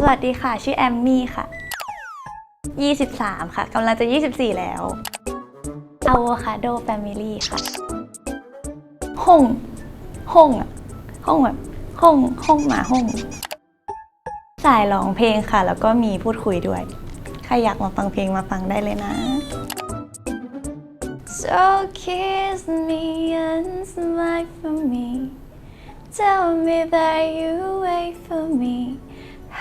สวัสดีค่ะ ชื่อแอมมี่ค่ะ 23 ค่ะกำลังจะ 24 แล้ว Avocado Family ค่ะห้องห้องอะห้องแบบห้องห้องหมาห้องสายร้องเพลงค่ะ แล้วก็มีพูดคุยด้วย ใครอยากมาฟังเพลงมาฟังได้เลยนะ So kiss me and smile for me Tell me that you wait for me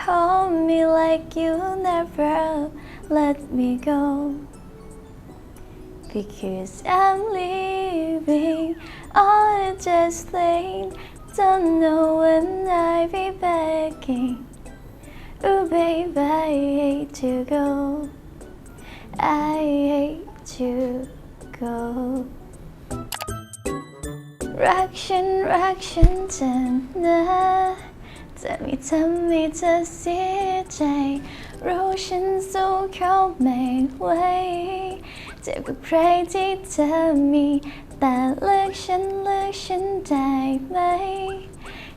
Hold me like you never let me go Because I'm leaving on just late Don't know when I'll be back Oh baby I hate to go I hate to go รักฉันรักฉันเถอะนะ จะไม่ทำให้เธอเสียใจ รู้ฉันสู้เขาไม่ไหวเจ็บกับใครที่เธอมี แต่เลือกฉันเลือกฉันได้ไหม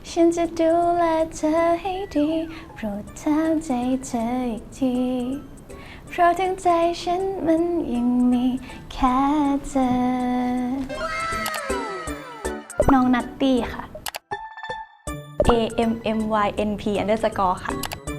ฉันจะดูแลเธอให้ดีโปรดถามใจเธออีกที เพราะทั้งใจฉันมันยังมีแค่เธอ น้องนัตตี้ค่ะ A M M Y N P underscore ค่ะ